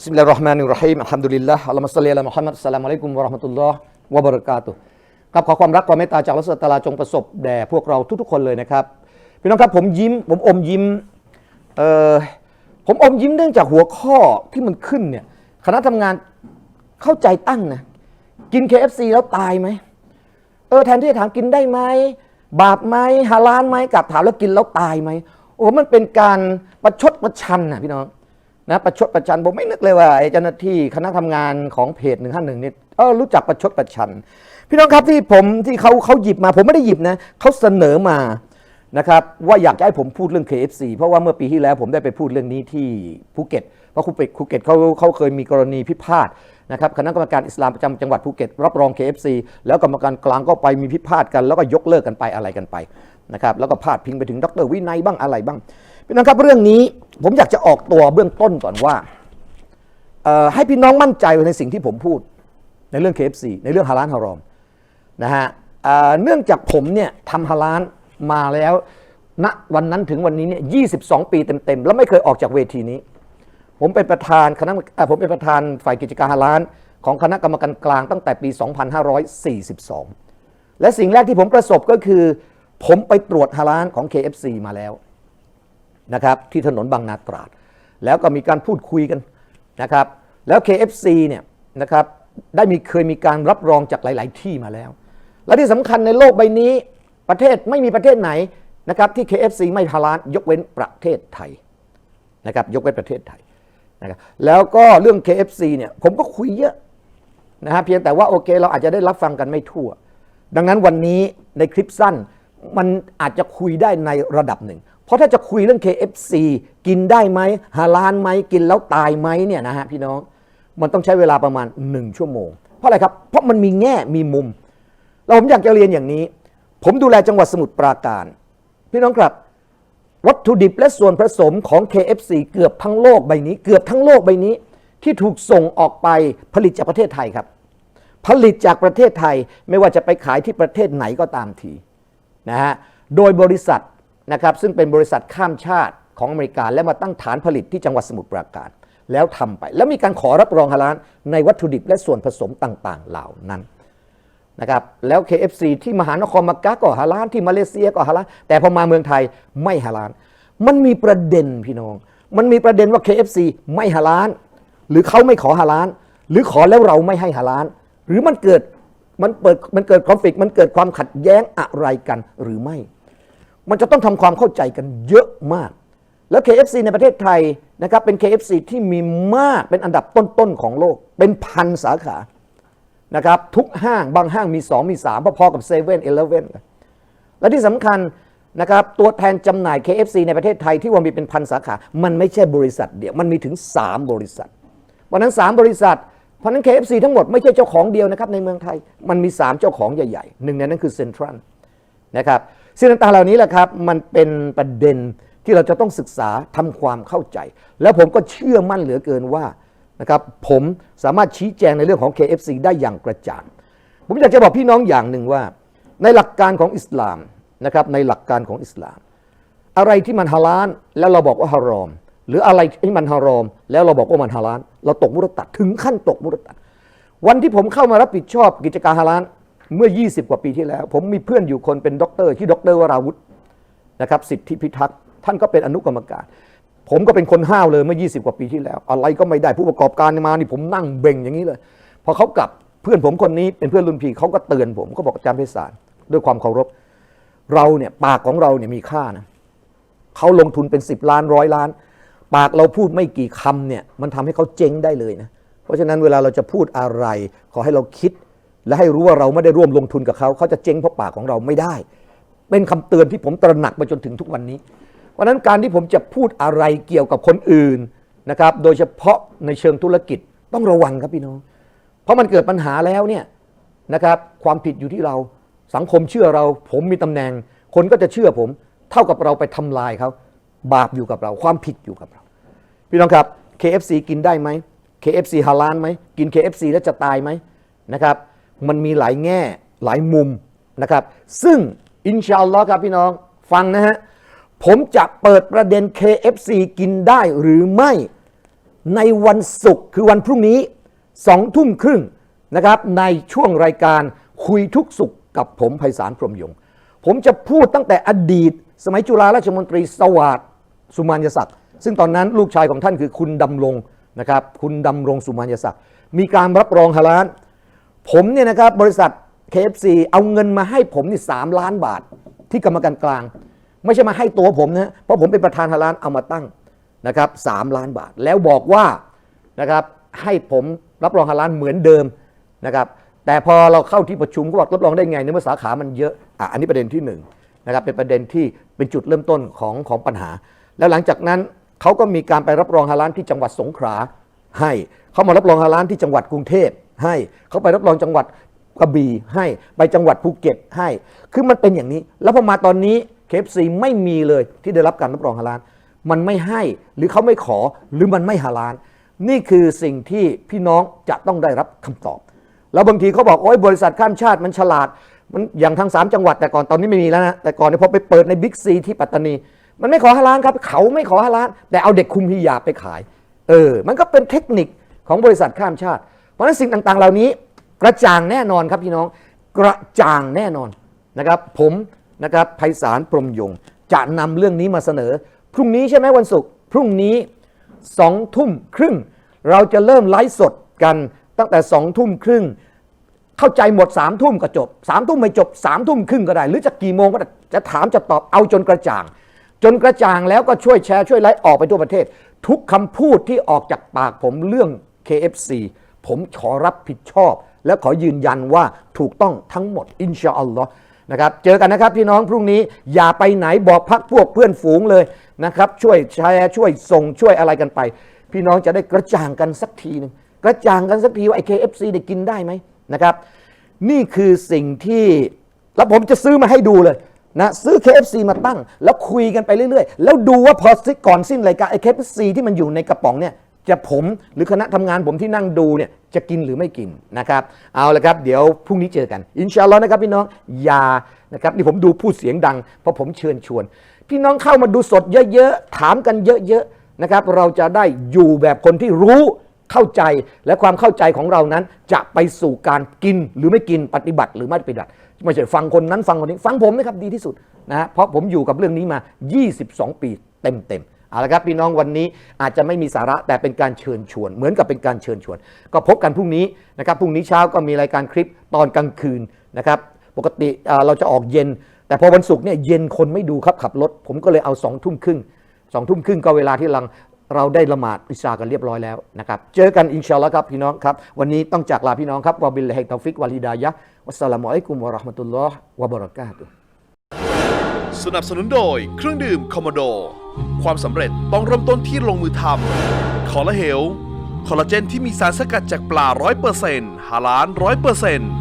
บิสมิลลาฮิรเราะห์มานิรเราะฮีมอัลฮัมดุลิลลาฮ์อัลลอฮุมะศ็อลลิอะลามุฮัมมัดอัสลามุอะลัยกุมวะราะห์มะตุลลอฮ์วะบะเราะกาตุฮ์กับขอความรักความเมตตาจากอัลลอฮฺสุบฮานะฮูวะตะอาลาจงประสบแด่พวกเราทุกๆคนเลยนะครับพี่น้องครับผมยิ้มผมอมยิ้มเอ่อผมอมยิ้มเนื่องจากหัวข้อที่มันขึ้นเนี่ยคณะทำงานเข้าใจตั้งนะกิน KFC แล้วตายไหมเออแทนที่จะถามกินได้ไหมบาปไหมฮาลาลไหมกลับถามแล้วกินแล้วตายไหมโอ้มันเป็นการประชดประชันนะพี่น้อง นะประชดประชันผมไม่นึกเลยว่าไอ้เจ้าหน้าที่คณะทำงานของเพจหนึ่งห้าหนึ่งนี่เออรู้จักประชดประชัน พี่น้องครับที่ผมที่เขาเขาหยิบมา ผมไม่ได้หยิบนะเขาเสนอมานะครับว่าอยากจะให้ผมพูดเรื่อง KFC เพราะว่าเมื่อปีที่แล้วผมได้ไปพูดเรื่องนี้ที่ภูเก็ตเพราะภูเก็ตภูเก็ตเขาเขาเคยมีกรณีพิพาทนะครับคณะกรรมการอิสลามประจำจังหวัดภูเก็ตรับรอง KFC แล้วกรรมการกลางก็ไปมีพิพาทกัน แล้วก็ยกเลิกกันไปอะไรกันไปนะครับแล้วก็พาดพิงไปถึงดรวินัยบ้างอะไรบ้าง พี่น้องครับเรื่องนี้ผมอยากจะออกตัวเบื้องต้นก่อนว่าให้พี่น้องมั่นใจในสิ่งที่ผมพูด ในเรื่อง KFC ในเรื่องฮาลาลฮารอมนะฮะเเนื่องจากผมเนี่ยทำฮาลาลมาแล้วณวันนั้นถึงวันนี้เนี่ย22ปีเต็มๆ แล้วไม่เคยออกจากเวทีนี้ ผมเป็นประธานคณะผมเป็นประธานฝ่ายกิจการฮาลาลของคณะกรรมการกลางตั้งแต่ปี 2542 และสิ่งแรกที่ผมประสบก็คือ ผมไปตรวจฮาลาลของ KFC มาแล้ว นะครับที่ถนนบางนาตราด แล้วก็มีการพูดคุยกันนะครับแล้ว KFC เนี่ยนะครับได้มีเคยมีการรับรองจากหลาย ๆ ที่มาแล้ว และที่สำคัญในโลกใบนี้ประเทศไม่มีประเทศไหนนะครับที่ KFC ไม่ฮาลาลยกเว้นประเทศไทยนะครับยกเว้นประเทศไทยนะครับแล้วก็เรื่อง KFC เนี่ยผมก็คุยเยอะนะฮะเพียงแต่ว่าโอเคเราอาจจะได้รับฟังกันไม่ทั่ว ดังนั้นวันนี้ในคลิปสั้นมันอาจจะคุยได้ในระดับหนึ่ง ราะถ้าจะคุยเรื่อง KFC กินได้ไหมฮาลาลไหมกินแล้วตายไหมเนี่ยนะฮะพี่น้องมันต้องใช้เวลาประมาณ 1 ชั่วโมง เพราะอะไรครับ เพราะมันมีแง่มีมุม เราผมอยากจะเรียนอย่างนี้ ผมดูแลจังหวัดสมุทรปราการ พี่น้องครับ วัตถุดิบและส่วนผสมของ KFC เกือบทั้งโลกใบนี้ เกือบทั้งโลกใบนี้ ที่ถูกส่งออกไปผลิตจากประเทศไทยครับ ผลิตจากประเทศไทยไม่ว่าจะไปขายที่ประเทศไหนก็ตามทีนะฮะโดยบริษัท นะครับซึ่งเป็นบริษัทข้ามชาติของอเมริกา และมาตั้งฐานผลิตที่จังหวัดสมุทรปราการ แล้วทำไป แล้วมีการขอรับรองฮาลาลในวัตถุดิบและส่วนผสมต่างๆ เหล่านั้นนะครับแล้ว KFC ที่มหานครมักกะก็ฮาลาลที่มาเลเซียก็ฮาลาลแต่พอมาเมืองไทยไม่ฮาลาลมันมีประเด็นพี่น้อง มันมีประเด็นว่า KFC ไม่ฮาลาลหรือเขาไม่ขอฮาลาลหรือขอแล้วเราไม่ให้ฮาลาลหรือมันเกิดมันเปิดมันเกิดคอนฟ lict มันเกิดความขัดแย้งอะไรกันหรือไม่ มันจะต้องทำความเข้าใจกันเยอะมาก แล้ว KFC ในประเทศไทยนะครับเป็น KFC ที่มีมากเป็นอันดับต้นๆของโลก เป็นพันสาขานะครับทุกห้างบางห้างมี 2 มี 3 พอๆกับ7 e เ e ่ e อเและที่สำคัญนะครับตัวแทนจำหน่าย KFC ในประเทศไทยที่ว่ามีเป็นพันสาขา มันไม่ใช่บริษัทเดียว มันมีถึง 3 บริษัท วันนั้น 3 บริษัท เพราะนั้น KFC ทั้งหมดไม่ใช่เจ้าของเดียวนะครับในเมืองไทย มันมี 3 เจ้าของใหญ่ๆ หนึ่งในนั้นคือเซ็นทรัลนะครับ สิ่งต่างๆเหล่านี้แหละครับ มันเป็นประเด็นที่เราจะต้องศึกษาทำความเข้าใจ แล้วผมก็เชื่อมั่นเหลือเกินว่านะครับผมสามารถชี้แจงในเรื่องของ KFC ได้อย่างกระจ่างผมอยากจะบอกพี่น้องอย่างหนึ่งว่า ในหลักการของอิสลามนะครับในหลักการของอิสลาม อะไรที่มันฮาลาลแล้วเราบอกว่าฮารอม หรืออะไรที่มันฮารอม แล้วเราบอกว่ามันฮาลาลเราตกมุรตัดถึงขั้นตกมุรตัดวันที่ผมเข้ามารับผิดชอบกิจการฮาลาล เมื่อ 20 กว่าปีที่แล้ว ผมมีเพื่อนอยู่คนเป็นด็อกเตอร์ที่ด็อกเตอร์วราวุธนะครับสิทธิพิทักษ์ท่านก็เป็นอนุกรรมการ ผมก็เป็นคนห้าวเลยเมื่อ 20 กว่าปีที่แล้ว อะไรก็ไม่ได้ผู้ประกอบการมานี่ผมนั่งเบ่งอย่างนี้เลยพอเขากลับเพื่อนผมคนนี้เป็นเพื่อนรุ่นพี่เขาก็เตือนผมเขาบอกอาจารย์เพศารด้วยความเคารพเราเนี่ยปากของเราเนี่ยมีค่านะเขาลงทุนเป็น 10 ล้านร้อยล้าน ปากเราพูดไม่กี่คำเนี่ยมันทำให้เขาเจ๊งได้เลยนะเพราะฉะนั้นเวลาเราจะพูดอะไร ขอให้เราคิด และให้รู้ว่าเราไม่ได้ร่วมลงทุนกับเขา เขาจะเจ๊งเพราะปากของเราไม่ได้ เป็นคำเตือนที่ผมตระหนักมาจนถึงทุกวันนี้ เพราะฉะนั้นการที่ผมจะพูดอะไรเกี่ยวกับคนอื่นนะครับ โดยเฉพาะในเชิงธุรกิจต้องระวังครับพี่น้อง เพราะมันเกิดปัญหาแล้วเนี่ยนะครับ ความผิดอยู่ที่เรา สังคมเชื่อเรา ผมมีตำแหน่ง คนก็จะเชื่อผม เท่ากับเราไปทำลายเขา บาปอยู่กับเรา ความผิดอยู่กับเรา พี่น้องครับ KFC กินได้ไหม KFC ฮาลาลไหม กิน KFC แล้วจะตายไหมนะครับ มันมีหลายแง่หลายมุมนะครับ ซึ่งอินชาอัลลอฮ์ครับพี่น้องฟังนะฮะ ผมจะเปิดประเด็น KFC กินได้หรือไม่ในวันศุกร์คือวันพรุ่งนี้สองทุ่มครึ่งนะครับ ในช่วงรายการคุยทุกสุขกับผมไพศาลพรมยง ผมจะพูดตั้งแต่อดีต สมัยจุฬาราชมนตรีสวัสดสุมานยศักดิ์ซึ่งตอนนั้นลูกชายของท่านคือคุณดำรงนะครับ คุณดำรงสุมานยศักดิ์มีการรับรองฮาลาล ผมเนี่ยนะครับบริษัท KFC เอาเงินมาให้ผมนี่สามล้านบาทที่กรรมการกลาง ไม่ใช่มาให้ตัวผมนะเพราะผมเป็นประธานฮาลาลเอามาตั้งนะครับสามล้านบาท แล้วบอกว่านะครับให้ผมรับรองฮาลาลเหมือนเดิมนะครับแต่พอเราเข้าที่ประชุมก็บอกรับรองได้ไงในเมื่อสาขามันเยอะอะอันนี้ประเด็นที่หนึ่งนะครับเป็นประเด็นที่เป็นจุดเริ่มต้นของของปัญหา แล้วหลังจากนั้นเขาก็มีการไปรับรองฮาลาลที่จังหวัดสงขลาให้เขามารับรองฮาลาลที่จังหวัดกรุงเทพ ให้เขาไปรับรองจังหวัดกระบี่ให้ไปจังหวัดภูเก็ตให้ คือมันเป็นอย่างนี้ แล้วพอมาตอนนี้เคฟซีไม่มีเลยที่ได้รับการรับรองฮาลาลมันไม่ให้หรือเขาไม่ขอหรือมันไม่ฮาลาลนี่คือสิ่งที่พี่น้องจะต้องได้รับคำตอบ แล้วบางทีเขาบอกโอ้ยบริษัทข้ามชาติมันฉลาดมันอย่างทั้ง3 จังหวัดแต่ก่อนตอนนี้ไม่มีแล้วนะแต่ก่อนเนี่ยพอไปเปิดในบิ๊กซีที่ปัตตานี มันไม่ขอฮาลาลครับ เขาไม่ขอฮาลาลแต่เอาเด็กคุมฮิญาไปขาย เออ มันก็เป็นเทคนิคของบริษัทข้ามชาติ ราะฉะนั้นสิ่งต่างๆ เหล่านี้กระจ่างแน่นอนครับพี่น้องกระจ่างแน่นอนนะครับ ผมนะครับไพศาลพรมยงจะนำเรื่องนี้มาเสนอ พรุ่งนี้ใช่ไหมวันศุกร์พรุ่งนี้สองทุ่มครึ่ง เราจะเริ่มไลฟ์สดกันตั้งแต่สองทุ่มครึ่งเข้าใจหมดสามทุ่มก็จบสามทุ่มไม่จบสามทุ่มครึ่งก็ได้ หรือจะกี่โมงก็ได้จะถามจะตอบเอาจนกระจ่าง จนกระจ่างแล้วก็ช่วยแชร์ช่วยไลฟ์ออกไปทั่วประเทศ ทุกคำพูดที่ออกจากปากผมเรื่อง KFC ผมขอรับผิดชอบ และขอยืนยันว่าถูกต้องทั้งหมดอินชาอัลลอฮ์นะครับเจอกันนะครับพี่น้องพรุ่งนี้อย่าไปไหนบอกพักพวกเพื่อนฝูงเลยนะครับช่วยแชร์ช่วยส่งช่วยอะไรกันไป พี่น้องจะได้กระจ่างกันสักทีหนึ่งกระจ่างกันสักทีว่าไอ้ KFC ได้กินได้ไหมนะครับนี่คือสิ่งที่แล้วผมจะซื้อมาให้ดูเลยนะซื้อ KFC มาตั้ง แล้วคุยกันไปเรื่อยๆ แล้วดูว่าพอซิก่อนสิ้นรายการไอ้ KFC ที่มันอยู่ในกระป๋องเนี่ย จะผมหรือคณะทำงานผมที่นั่งดูเนี่ยจะกินหรือไม่กินนะครับเอาละครับเดี๋ยวพรุ่งนี้เจอกัน อินชาอัลลอฮ์นะครับพี่น้องอย่านะครับนี่ผมดูพูดเสียงดัง เพราะผมเชิญชวน พี่น้องเข้ามาดูสดเยอะๆถามกันเยอะๆนะครับเราจะได้อยู่แบบคนที่รู้เข้าใจและความเข้าใจของเรานั้น จะไปสู่การกินหรือไม่กินปฏิบัติหรือไม่ปฏิบัติไม่ใช่ฟังคนนั้นฟังคนนี้ฟังผมนะครับดีที่สุดนะฮะเพราะผมอยู่กับเรื่องนี้มา 22 ปีเต็มๆ เอาละครับพี่น้องวันนี้อาจจะไม่มีสาระแต่เป็นการเชิญชวน เหมือนกับเป็นการเชิญชวน ก็พบกันพรุ่งนี้นะครับพรุ่งนี้เช้าก็มีรายการคลิปตอนกลางคืนนะครับปกติเราจะออกเย็น แต่พอวันศุกร์เนี่ยเย็นคนไม่ดูครับขับรถ ผมก็เลยเอาสองทุ่มครึ่งสองทุ่มครึ่งก็เวลาที่ลังเราได้ละหมาดอิชากันเรียบร้อยแล้วนะครับ เจอกันอินชาอัลลอฮ์ครับพี่น้องครับ วันนี้ต้องจากลาพี่น้องครับวะบิลลาฮิตอฟิกวะลิดายะวัสสลามุอะลัยกุมวะราะห์มะตุลลอฮ์วะบะเราะกาตุสนับสนุนโดยเครื่องดื่มคอมโมโด ความสำเร็จต้องเริ่มต้นที่ลงมือทำคอลลาเฮลคอลลาเจนที่มีสารสกัดจากปลา 100%ฮาลาน 100%